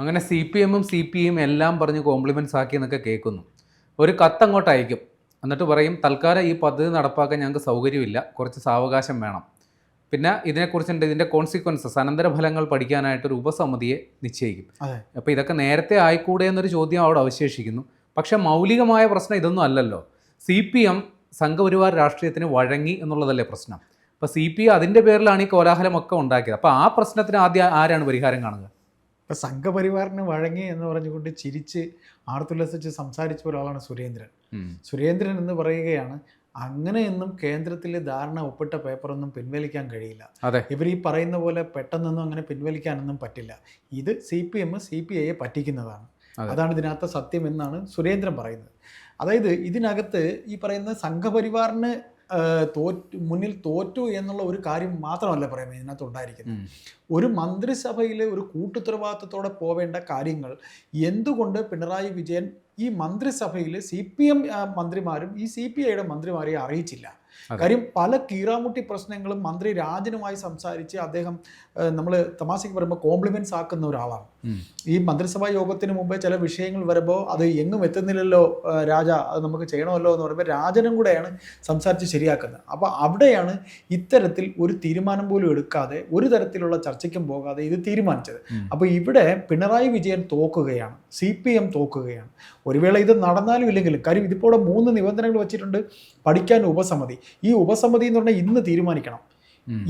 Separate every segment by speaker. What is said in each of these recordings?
Speaker 1: അങ്ങനെ C P എമ്മും C P ഐയും എല്ലാം പറഞ്ഞ് കോംപ്ലിമെന്റ്സ് ആക്കി എന്നൊക്കെ കേൾക്കുന്നു. ഒരു കത്ത് അങ്ങോട്ട് അയക്കും എന്നിട്ട് പറയും തൽക്കാലം ഈ പദ്ധതി നടപ്പാക്കാൻ ഞങ്ങൾക്ക് സൗകര്യമില്ല. കുറച്ച് സാവകാശം വേണം. പിന്നെ ഇതിനെക്കുറിച്ചുണ്ട് ഇതിന്റെ കോൺസിക്വൻസസ് അനന്തരഫലങ്ങൾ പഠിക്കാനായിട്ട് ഒരു ഉപസമിതിയെ നിശ്ചയിക്കും. അപ്പോൾ ഇതൊക്കെ നേരത്തെ ആയിക്കൂടെ എന്നൊരു ചോദ്യം അവിടെ അവശേഷിക്കുന്നു. പക്ഷേ മൗലികമായ പ്രശ്നം ഇതൊന്നും അല്ലല്ലോ. സി പി എം സംഘപരിവാർ രാഷ്ട്രീയത്തിന് വഴങ്ങി എന്നുള്ളതല്ലേ പ്രശ്നം. അപ്പോൾ സി പി അതിന്റെ പേരിലാണ് ഈ കോലാഹലമൊക്കെ ഉണ്ടാക്കിയത്. അപ്പോൾ ആ പ്രശ്നത്തിന് ആദ്യം ആരാണ് പരിഹാരം കാണുക?
Speaker 2: ഇപ്പം സംഘപരിവാറിന് വഴങ്ങി എന്ന് പറഞ്ഞുകൊണ്ട് ചിരിച്ച് ആർത്തുല്ലസിച്ച് സംസാരിച്ച ഒരാളാണ് സുരേന്ദ്രൻ. സുരേന്ദ്രൻ എന്ന് പറയുകയാണ് അങ്ങനെയൊന്നും കേന്ദ്രത്തിലെ ധാരണ ഒപ്പിട്ട പേപ്പറൊന്നും പിൻവലിക്കാൻ കഴിയില്ല. ഇവർ ഈ പറയുന്ന പോലെ പെട്ടെന്നൊന്നും അങ്ങനെ പിൻവലിക്കാനൊന്നും പറ്റില്ല. ഇത് C P M C P ഐയെ പറ്റിക്കുന്നതാണ്. അതാണ് ഇതിനകത്ത് സത്യം എന്നാണ് സുരേന്ദ്രൻ പറയുന്നത്. അതായത് ഇതിനകത്ത് ഈ പറയുന്ന സംഘപരിവാറിന് തോറ്റു മുന്നിൽ തോറ്റു എന്നുള്ള ഒരു കാര്യം മാത്രമല്ല പറയുന്നത് ഇതിനകത്ത് ഉണ്ടായിരിക്കുന്നത്. ഒരു മന്ത്രിസഭയിലെ ഒരു കൂട്ടുത്തരവാദിത്തത്തോടെ പോവേണ്ട കാര്യങ്ങൾ എന്തുകൊണ്ട് പിണറായി വിജയൻ ഈ മന്ത്രിസഭയിൽ സി പി എം മന്ത്രിമാരും ഈ സി പി ഐയുടെ മന്ത്രിമാരെ അറിയിച്ചില്ല. കാര്യം പല കീറാമുട്ടി പ്രശ്നങ്ങളും മന്ത്രി രാജനുമായി സംസാരിച്ച് അദ്ദേഹം നമ്മൾ തമാശയ്ക്ക് പറയുമ്പോൾ കോംപ്ലിമെന്റ്സ് ആക്കുന്ന ഒരാളാണ്. ഈ മന്ത്രിസഭാ യോഗത്തിന് മുമ്പേ ചില വിഷയങ്ങൾ വരുമ്പോൾ അത് എങ്ങും എത്തുന്നില്ലല്ലോ രാജ അത് നമുക്ക് ചെയ്യണമല്ലോ എന്ന് പറയുമ്പോൾ രാജനും കൂടെയാണ് സംസാരിച്ച് ശരിയാക്കുന്നത്. അപ്പോൾ അവിടെയാണ് ഇത്തരത്തിൽ ഒരു തീരുമാനം പോലും എടുക്കാതെ ഒരു തരത്തിലുള്ള ചർച്ചയ്ക്കും പോകാതെ ഇത് തീരുമാനിച്ചത്. അപ്പോൾ ഇവിടെ പിണറായി വിജയൻ തോക്കുകയാണ് സി പി എം തോക്കുകയാണ്. ഒരു വേള ഇത് നടന്നാലും ഇല്ലെങ്കിലും കാര്യം ഇതിപ്പോൾ മൂന്ന് നിബന്ധനകൾ വെച്ചിട്ടുണ്ട് പഠിക്കാൻ ഉപസമിതി. ഈ ഉപസമിതി എന്ന് പറഞ്ഞാൽ ഇന്ന് തീരുമാനിക്കണം.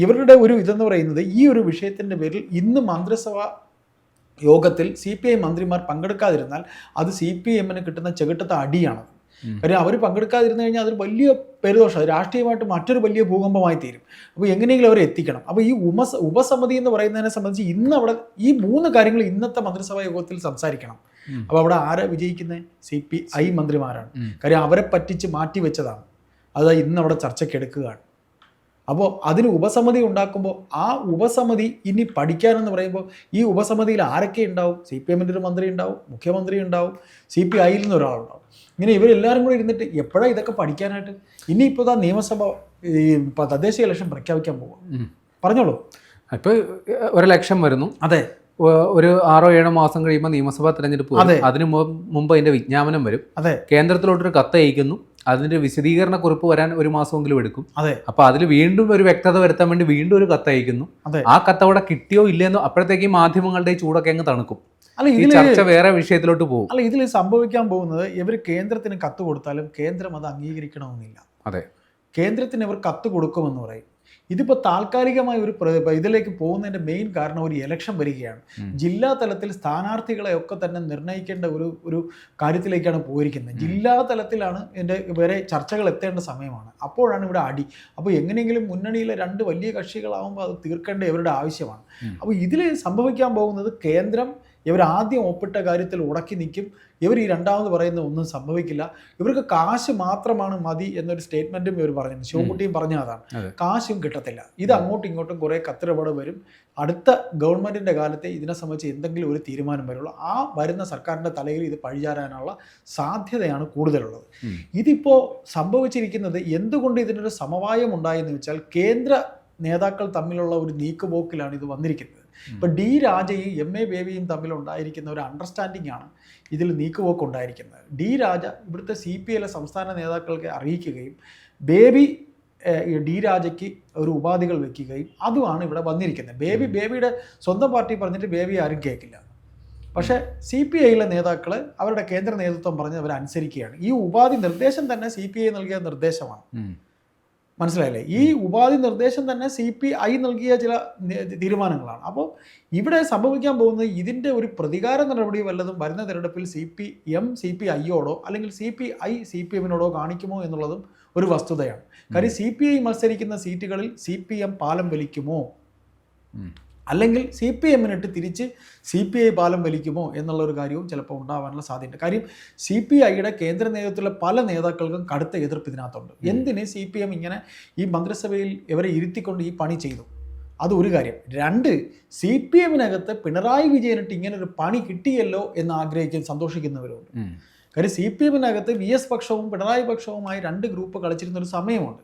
Speaker 2: ഇവരുടെ ഒരു ഇതെന്ന് പറയുന്നത് ഈ ഒരു വിഷയത്തിന്റെ പേരിൽ ഇന്ന് മന്ത്രിസഭ യോഗത്തിൽ സി പി ഐ മന്ത്രിമാർ പങ്കെടുക്കാതിരുന്നാൽ അത് സി പി എമ്മിന് കിട്ടുന്ന ചെകിട്ടത്തെ അടിയാണ്. കാര്യം അവർ പങ്കെടുക്കാതിരുന്നു കഴിഞ്ഞാൽ അതൊരു വലിയ പെരുദോഷം രാഷ്ട്രീയമായിട്ട് മറ്റൊരു വലിയ ഭൂകമ്പമായി തീരും. അപ്പോൾ എങ്ങനെയെങ്കിലും അവരെ എത്തിക്കണം. അപ്പോൾ ഈ ഉപസ ഉപസമിതി എന്ന് പറയുന്നതിനെ സംബന്ധിച്ച് ഇന്ന് അവിടെ ഈ മൂന്ന് കാര്യങ്ങൾ ഇന്നത്തെ മന്ത്രിസഭാ യോഗത്തിൽ സംസാരിക്കണം. അപ്പോൾ അവിടെ ആരാ വിജയിക്കുന്നത് സി പി ഐ മന്ത്രിമാരാണ്. കാര്യം അവരെ പറ്റിച്ച് മാറ്റി വെച്ചതാണ്. അത് ഇന്ന് അവിടെ ചർച്ചയ്ക്ക് എടുക്കുകയാണ്. അപ്പോൾ അതിന് ഉപസമിതി ഉണ്ടാക്കുമ്പോൾ ആ ഉപസമിതി ഇനി പഠിക്കാനെന്ന് പറയുമ്പോൾ ഈ ഉപസമിതിയിൽ ആരൊക്കെ ഉണ്ടാവും? സി പി എമ്മിന്റെ ഒരു മന്ത്രി ഉണ്ടാവും മുഖ്യമന്ത്രി ഉണ്ടാവും സി പി ഐയിൽ നിന്ന് ഒരാളുണ്ടാവും ഇങ്ങനെ ഇവരെല്ലാവരും കൂടി ഇരുന്നിട്ട് എപ്പോഴാണ് ഇതൊക്കെ പഠിക്കാനായിട്ട്? ഇനി ഇനിയിപ്പോൾ ആ നിയമസഭ ഈ തദ്ദേശീയ തദ്ദേശ ഇലക്ഷൻ പ്രഖ്യാപിക്കാൻ പോകും. പറഞ്ഞോളൂ.
Speaker 1: ഇപ്പോൾ ഒരു ലക്ഷം വരുന്നു.
Speaker 2: അതെ.
Speaker 1: ഒരു ആറോ ഏഴോ മാസം കഴിയുമ്പോൾ നിയമസഭാ തെരഞ്ഞെടുപ്പ്. അതിന് മുമ്പ് അതിന്റെ വിജ്ഞാപനം വരും.
Speaker 2: അതെ.
Speaker 1: കേന്ദ്രത്തിലോട്ടൊരു കത്ത് അയക്കുന്നു അതിന്റെ വിശദീകരണ കുറിപ്പ് വരാൻ ഒരു മാസമെങ്കിലും എടുക്കും.
Speaker 2: അതെ.
Speaker 1: അപ്പൊ അതിൽ വീണ്ടും ഒരു വ്യക്തത വരുത്താൻ വേണ്ടി വീണ്ടും ഒരു കത്ത് അയക്കുന്നു ആ കത്ത് അവിടെ കിട്ടിയോ ഇല്ലെന്നോ അപ്പോഴത്തേക്ക് ഈ മാധ്യമങ്ങളുടെ ചൂടൊക്കെ അങ്ങ് തണുക്കും.
Speaker 2: അല്ല
Speaker 1: ഈ
Speaker 2: ഇതിൽ
Speaker 1: ചർച്ച വേറെ വിഷയത്തിലോട്ട് പോകും.
Speaker 2: അല്ല ഇതിൽ സംഭവിക്കാൻ പോകുന്നത് ഇവർ കേന്ദ്രത്തിന് കത്ത് കൊടുത്താലും കേന്ദ്രം അത് അംഗീകരിക്കണമെന്നില്ല.
Speaker 1: അതെ.
Speaker 2: കേന്ദ്രത്തിന് ഇവർ കത്ത് കൊടുക്കുമെന്ന് പറയും. ഇതിപ്പോൾ താൽക്കാലികമായ ഒരു ഇതിലേക്ക് പോകുന്നതിന്റെ മെയിൻ കാരണം ഒരു ഇലക്ഷൻ വരികയാണ്. ജില്ലാ തലത്തിൽ സ്ഥാനാർത്ഥികളെ ഒക്കെ തന്നെ നിർണയിക്കേണ്ട ഒരു ഒരു കാര്യത്തിലേക്കാണ് പോയിരിക്കുന്നത്. ജില്ലാ തലത്തിലാണ് എന്റെ വരെ ചർച്ചകൾ എത്തേണ്ട സമയമാണ്. അപ്പോഴാണ് ഇവിടെ അടി. അപ്പോൾ എങ്ങനെയെങ്കിലും മുന്നണിയിലെ രണ്ട് വലിയ കക്ഷികളാവുമ്പോൾ അത് തീർക്കേണ്ട ഇവരുടെ ആവശ്യമാണ്. അപ്പോൾ ഇതിൽ സംഭവിക്കാൻ പോകുന്നത് കേന്ദ്രം ഇവർ ആദ്യം ഒപ്പിട്ട കാര്യത്തിൽ ഉടക്കി നിൽക്കും. ഇവർ ഈ രണ്ടാമത് പറയുന്ന ഒന്നും സംഭവിക്കില്ല. ഇവർക്ക് കാശ് മാത്രമാണ് മതി എന്നൊരു സ്റ്റേറ്റ്മെന്റും ഇവർ പറഞ്ഞു ശിവകുട്ടിയും പറഞ്ഞ അതാണ്. കാശും കിട്ടത്തില്ല. ഇത് അങ്ങോട്ടും ഇങ്ങോട്ടും കുറേ കത്തിരപാട് വരും. അടുത്ത ഗവൺമെന്റിന്റെ കാലത്തെ ഇതിനെ സംബന്ധിച്ച് എന്തെങ്കിലും ഒരു തീരുമാനം വരുള്ളൂ. ആ വരുന്ന സർക്കാരിന്റെ തലയിൽ ഇത് പഴിചാരാനുള്ള സാധ്യതയാണ് കൂടുതലുള്ളത്.
Speaker 1: ഇതിപ്പോ
Speaker 2: ഇതിപ്പോൾ സംഭവിച്ചിരിക്കുന്നത് എന്തുകൊണ്ട് ഇതിനൊരു സമവായം ഉണ്ടായെന്ന് വെച്ചാൽ കേന്ദ്ര നേതാക്കൾ തമ്മിലുള്ള ഒരു നീക്കുപോക്കിലാണ് ഇത് വന്നിരിക്കുന്നത്. ഇപ്പം ഡി രാജയും എം എ ബേബിയും തമ്മിൽ ഉണ്ടായിരിക്കുന്ന ഒരു അണ്ടർസ്റ്റാൻഡിംഗ് ആണ് ഇതിൽ നീക്കുപോക്ക് ഉണ്ടായിരിക്കുന്നത്. ഡി രാജ ഇവിടുത്തെ സി പി എല്ലെ സംസ്ഥാന നേതാക്കൾക്ക് അറിയിക്കുകയും ബേബി ഡി രാജയ്ക്ക് ഒരു ഉപാധികൾ വെക്കുകയും അതുമാണ് ഇവിടെ വന്നിരിക്കുന്നത്. ബേബി ബേബിയുടെ സ്വന്തം പാർട്ടി പറഞ്ഞിട്ട് ബേബി ആരും കേൾക്കില്ല. പക്ഷേ സി പി ഐയിലെ നേതാക്കൾ അവരുടെ കേന്ദ്ര നേതൃത്വം പറഞ്ഞ് അവർ അനുസരിക്കുകയാണ് ഈ ഉപാധി നിർദ്ദേശം തന്നെ സി പി ഐ നൽകിയ നിർദ്ദേശമാണ്. മനസ്സിലായില്ലേ? ഈ ഉപാധി നിർദ്ദേശം തന്നെ സി പി ഐ നൽകിയ ചില തീരുമാനങ്ങളാണ്. അപ്പോൾ ഇവിടെ സംഭവിക്കാൻ പോകുന്നത് ഇതിന്റെ ഒരു പ്രതികാര നടപടി വല്ലതും വരുന്ന തിരഞ്ഞെടുപ്പിൽ C P M C P ഐയോടോ അല്ലെങ്കിൽ C P I C P എമ്മിനോടോ കാണിക്കുമോ എന്നുള്ളതും ഒരു വസ്തുതയാണ്. കാര്യം സി പി ഐ മത്സരിക്കുന്ന സീറ്റുകളിൽ സി പി എം പാലം വലിക്കുമോ. അല്ലെങ്കിൽ സി പി എമ്മിനിട്ട് തിരിച്ച് സി പി ഐ പാലം വലിക്കുമോ എന്നുള്ളൊരു കാര്യവും ചിലപ്പോൾ ഉണ്ടാവാനുള്ള സാധ്യതയുണ്ട്. കാര്യം സി പി ഐയുടെ കേന്ദ്ര നേതൃത്വത്തിലെ പല നേതാക്കൾക്കും കടുത്ത എതിർപ്പ് ഇതിനകത്തുണ്ട്. എന്തിന് സി പി എം ഇങ്ങനെ ഈ മന്ത്രിസഭയിൽ ഇവരെ ഇരുത്തിക്കൊണ്ട് ഈ പണി ചെയ്തു? അത് ഒരു കാര്യം. രണ്ട് സി പി എമ്മിനകത്ത് പിണറായി വിജയനിട്ട് ഇങ്ങനൊരു ഒരു പണി കിട്ടിയല്ലോ എന്ന് ആഗ്രഹിക്കാൻ സന്തോഷിക്കുന്നവരുണ്ട്. കാര്യം സി പി എമ്മിനകത്ത് വി എസ് പക്ഷവും പിണറായി പക്ഷവുമായി രണ്ട് ഗ്രൂപ്പ് കളിച്ചിരുന്ന ഒരു സമയമുണ്ട്.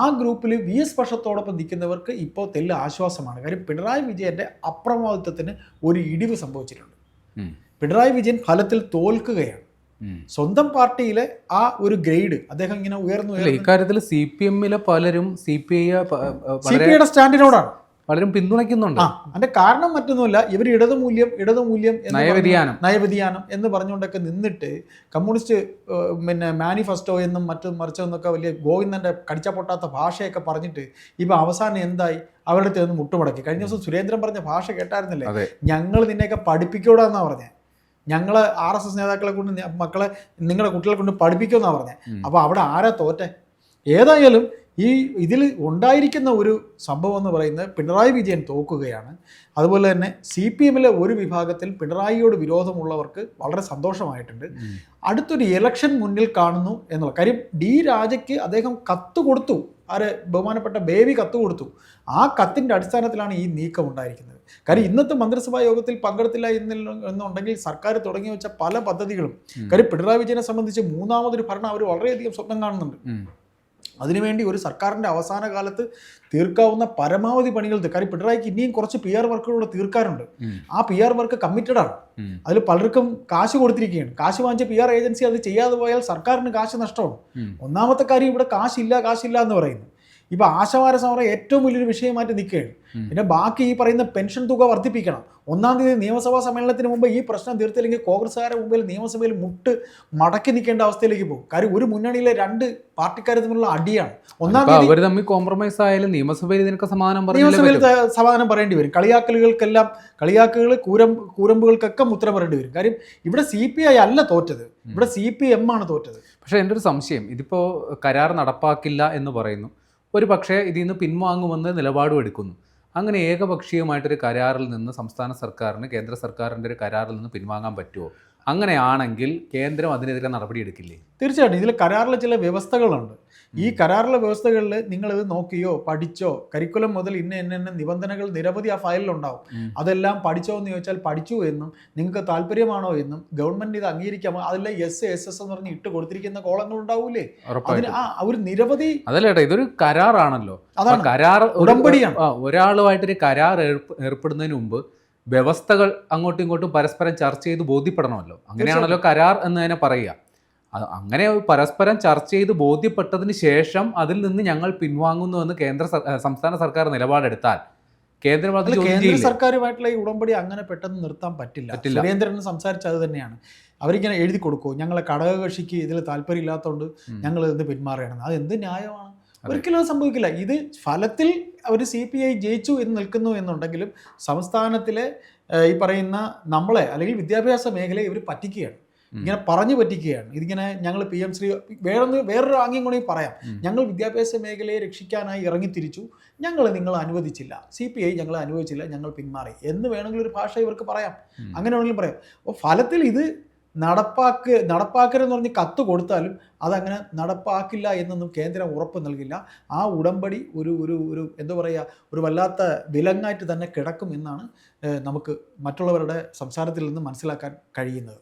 Speaker 2: ആ ഗ്രൂപ്പിൽ വി എസ് പക്ഷത്തോടൊപ്പം നിൽക്കുന്നവർക്ക് ഇപ്പോൾ തെല്ല് ആശ്വാസമാണ്. കാര്യം പിണറായി വിജയന്റെ അപ്രമാദിത്വത്തിന് ഒരു ഇടിവ് സംഭവിച്ചിട്ടുണ്ട്. പിണറായി വിജയൻ ഫലത്തിൽ തോൽക്കുകയാണ്. സ്വന്തം പാർട്ടിയിലെ ആ ഒരു ഗ്രേഡ് അദ്ദേഹം ഇങ്ങനെ ഉയർന്നു
Speaker 1: ഇക്കാര്യത്തിൽ സി പി എമ്മിലെ പലരും C P I
Speaker 2: C P ഐയുടെ സ്റ്റാൻഡിനോടാണ്.
Speaker 1: പലരും പിന്തുണയ്ക്കുന്നുണ്ട്.
Speaker 2: ആ അതിന്റെ കാരണം മറ്റൊന്നുമല്ല ഇവർ ഇടതുമൂല്യം ഇടതുമൂല്യം ഇടതു മൂല്യം
Speaker 1: നയവ്യതിയാനം.
Speaker 2: നയവ്യതിയാനം എന്ന് പറഞ്ഞുകൊണ്ടൊക്കെ നിന്നിട്ട് കമ്മ്യൂണിസ്റ്റ് പിന്നെ മാനിഫെസ്റ്റോ എന്നും മറ്റും മറിച്ചെന്നൊക്കെ വലിയ ഗോവിന്ദന്റെ കടിച്ച പൊട്ടാത്ത ഭാഷയൊക്കെ പറഞ്ഞിട്ട് ഇപ്പൊ അവസാനം എന്തായി? അവരുടെ അടുത്ത് നിന്ന് മുട്ടുമടക്കി. കഴിഞ്ഞ ദിവസം സുരേന്ദ്രൻ പറഞ്ഞ ഭാഷ കേട്ടായിരുന്നില്ലേ? ഞങ്ങൾ നിന്നെയൊക്കെ പഠിപ്പിക്കൂടാന്നാ പറഞ്ഞത് ഞങ്ങൾ ആർ എസ് എസ് നേതാക്കളെ കൊണ്ട് മക്കളെ നിങ്ങളുടെ കുട്ടികളെ കൊണ്ട് പഠിപ്പിക്കുമെന്നാണ് പറഞ്ഞത്
Speaker 1: അപ്പോൾ
Speaker 2: അപ്പൊ അവിടെ ആരാ തോറ്റേ? ഏതായാലും ഈ ഇതിൽ ഉണ്ടായിരിക്കുന്ന ഒരു സംഭവം എന്ന് പറയുന്നത് പിണറായി വിജയൻ തോക്കുകയാണ്. അതുപോലെ തന്നെ സി പി എമ്മിലെ ഒരു വിഭാഗത്തിൽ പിണറായിയോട് വിരോധമുള്ളവർക്ക് വളരെ സന്തോഷമായിട്ടുണ്ട്. അടുത്തൊരു ഇലക്ഷൻ മുന്നിൽ കാണുന്നു എന്നുള്ള കാര്യം ഡി രാജയ്ക്ക് അദ്ദേഹം കത്ത് കൊടുത്തു. ആരെ? ബഹുമാനപ്പെട്ട ബേബി കത്ത് കൊടുത്തു. ആ കത്തിന്റെ അടിസ്ഥാനത്തിലാണ് ഈ നീക്കം ഉണ്ടായിരിക്കുന്നത്. കാര്യം ഇന്നത്തെ മന്ത്രിസഭാ യോഗത്തിൽ പങ്കെടുത്തില്ല എന്നുണ്ടെങ്കിൽ സർക്കാർ തുടങ്ങി വെച്ച പല പദ്ധതികളും. കാര്യം പിണറായി വിജയനെ സംബന്ധിച്ച് മൂന്നാമതൊരു ഭരണം അവർ വളരെയധികം സ്വപ്നം കാണുന്നുണ്ട്. അതിനുവേണ്ടി ഒരു സർക്കാരിന്റെ അവസാന കാലത്ത് തീർക്കാവുന്ന പരമാവധി പണികൾ കാര്യം പിണറായിക്ക് ഇനിയും കുറച്ച് പി ആർ വർക്കുകളൂടെ
Speaker 1: തീർക്കാറുണ്ട്
Speaker 2: ആ പി ആർ വർക്ക് കമ്മിറ്റഡ് ആണ്. അതിൽ പലർക്കും കാശ് കൊടുത്തിരിക്കുകയാണ്. കാശ് വാങ്ങിച്ച പി ആർ ഏജൻസി അത് ചെയ്യാതെ പോയാൽ സർക്കാരിന് കാശ് നഷ്ടമാണ്. ഒന്നാമത്തെ കാര്യം ഇവിടെ കാശില്ല കാശില്ല എന്ന് പറയുന്നു. ഇപ്പൊ ആശവാര സമരം ഏറ്റവും വലിയൊരു വിഷയമായിട്ട് നിൽക്കുകയാണ്. പിന്നെ ബാക്കി ഈ പറയുന്ന പെൻഷൻ തുക വർദ്ധിപ്പിക്കണം. ഒന്നാം തീയതി നിയമസഭാ സമ്മേളനത്തിന് മുമ്പ് ഈ പ്രശ്നം തീർത്തില്ലെങ്കിൽ കോൺഗ്രസ്സുകാരുടെ മുമ്പിൽ നിയമസഭയിൽ മുട്ട് മടക്കി നിൽക്കേണ്ട അവസ്ഥയിലേക്ക് പോകും. കാര്യം ഒരു മുന്നണിയിലെ രണ്ട് പാർട്ടിക്കാർ തമ്മിലുള്ള അടിയാണ്. ഒന്നാം തീയതി
Speaker 1: അവർ തമ്മിൽ കോംപ്രമൈസ് ആയാലും നിയമസഭയിൽ ഇതിനൊക്കെ സമാധാനം
Speaker 2: നിയമസഭയിൽ. സമാധാനം പറയേണ്ടി വരും. കളിയാക്കലുകൾക്കെല്ലാം കളിയാക്കലുകൾ കൂരം കൂരമ്പുകൾക്കൊക്കെ ഉത്തരം പറയേണ്ടി വരും. കാര്യം ഇവിടെ സി പി ഐ അല്ല തോറ്റത്. ഇവിടെ സി പി എം ആണ് തോറ്റത്.
Speaker 1: പക്ഷേ എന്റെ ഒരു സംശയം. ഇതിപ്പോൾ കരാർ നടപ്പാക്കില്ല എന്ന് പറയുന്നു. ഒരു പക്ഷേ ഇതിൽ നിന്ന് പിൻവാങ്ങുമെന്ന് നിലപാടും എടുക്കുന്നു. അങ്ങനെ ഏകപക്ഷീയമായിട്ടൊരു കരാറിൽ നിന്ന് സംസ്ഥാന സർക്കാരിന് കേന്ദ്ര സർക്കാരിന്റെ ഒരു കരാറിൽ നിന്ന് പിൻവാങ്ങാൻ പറ്റുമോ? അങ്ങനെയാണെങ്കിൽ കേന്ദ്രം അതിനെതിരെ നടപടി എടുക്കില്ലേ
Speaker 2: തീർച്ചയായിട്ടും. ഇതിൽ കരാറിലെ ചില വ്യവസ്ഥകളുണ്ട്. ഈ കരാറിലെ വ്യവസ്ഥകളിൽ നിങ്ങളിത് നോക്കിയോ പഠിച്ചോ കരിക്കുലം മുതൽ ഇന്ന ഇന്ന ഇന്ന നിബന്ധനകൾ നിരവധി ആ ഫയലിലുണ്ടാവും. അതെല്ലാം പഠിച്ചോ എന്ന് ചോദിച്ചാൽ പഠിച്ചു എന്നും നിങ്ങൾക്ക് താല്പര്യമാണോ എന്നും ഗവൺമെന്റ് ഇത് അംഗീകരിക്കാമോ അതിലെ എസ് എസ് എസ് എന്ന് പറഞ്ഞ് ഇട്ട് കൊടുത്തിരിക്കുന്ന കോളങ്ങൾ ഉണ്ടാവൂലേ അതിന് ആ ഒരു നിരവധി
Speaker 1: അതല്ല ഇതൊരു കരാറാണല്ലോ.
Speaker 2: അതാണ്.
Speaker 1: കരാർ
Speaker 2: ഉടമ്പടിയാണ്.
Speaker 1: ഒരാളുമായിട്ടൊരു കരാർ ഏർപ്പ- ഏർപ്പെടുന്നതിന് മുമ്പ് വ്യവസ്ഥകൾ അങ്ങോട്ടും ഇങ്ങോട്ടും പരസ്പരം ചർച്ച ചെയ്ത് ബോധ്യപ്പെടണമല്ലോ. അങ്ങനെയാണല്ലോ കരാർ എന്ന് തന്നെ പറയുക. അത് അങ്ങനെ പരസ്പരം ചർച്ച ചെയ്ത് ബോധ്യപ്പെട്ടതിന് ശേഷം അതിൽ നിന്ന് ഞങ്ങൾ പിൻവാങ്ങുന്നു എന്ന് കേന്ദ്ര സംസ്ഥാന സർക്കാർ നിലപാടെടുത്താൽ കേന്ദ്രം അത്
Speaker 2: അല്ല, കേന്ദ്ര സർക്കാരുമായിട്ടുള്ള ഈ ഉടമ്പടി അങ്ങനെ പെട്ടെന്ന് നിർത്താൻ പറ്റില്ല. സുരേന്ദ്രൻ സംസാരിച്ചത് തന്നെയാണ്. അവരിങ്ങനെ എഴുതി കൊടുക്കുമോ ഞങ്ങളെ ഘടകകക്ഷിക്ക് ഇതിൽ താല്പര്യമില്ലാത്തതുകൊണ്ട്. ഞങ്ങൾ ഇത് പിന്മാറുകയാണ് അത് എന്ത് ന്യായമാണ്. ഒരിക്കലും അത് സംഭവിക്കില്ല. ഇത് ഫലത്തിൽ അവർ സി പി ഐ ജയിച്ചു എന്ന് നിൽക്കുന്നു എന്നുണ്ടെങ്കിലും സംസ്ഥാനത്തിലെ ഈ പറയുന്ന നമ്മളെ അല്ലെങ്കിൽ വിദ്യാഭ്യാസ മേഖലയെ ഇവർ പറ്റിക്കുകയാണ്. ഇങ്ങനെ പറഞ്ഞു പറ്റിക്കുകയാണ്. ഇതിങ്ങനെ ഞങ്ങൾ പി എം ശ്രീ വേറൊന്ന് വേറൊരു ആംഗ്യം കൂടി പറയാം. ഞങ്ങൾ വിദ്യാഭ്യാസ മേഖലയെ രക്ഷിക്കാനായി ഇറങ്ങിത്തിരിച്ചു. ഞങ്ങൾ നിങ്ങൾ അനുവദിച്ചില്ല. സി പി ഐ ഞങ്ങൾ അനുവദിച്ചില്ല. ഞങ്ങൾ പിന്മാറി. എന്ന് വേണമെങ്കിൽ ഒരു ഭാഷ ഇവർക്ക് പറയാം. അങ്ങനെ വേണമെങ്കിലും പറയാം. അപ്പോൾ ഫലത്തിൽ ഇത് നടപ്പാക്ക് നടപ്പാക്കരുതെന്ന് പറഞ്ഞ് കത്ത് കൊടുത്താലും അതങ്ങനെ നടപ്പാക്കില്ല എന്നൊന്നും കേന്ദ്രം ഉറപ്പ് നൽകില്ല. ആ ഉടമ്പടി ഒരു ഒരു ഒരു എന്താ പറയുക ഒരു വല്ലാത്ത വിലങ്ങായിട്ട് തന്നെ കിടക്കും എന്നാണ് നമുക്ക് മറ്റുള്ളവരുടെ സംസാരത്തിൽ നിന്ന് മനസ്സിലാക്കാൻ കഴിയുന്നത്.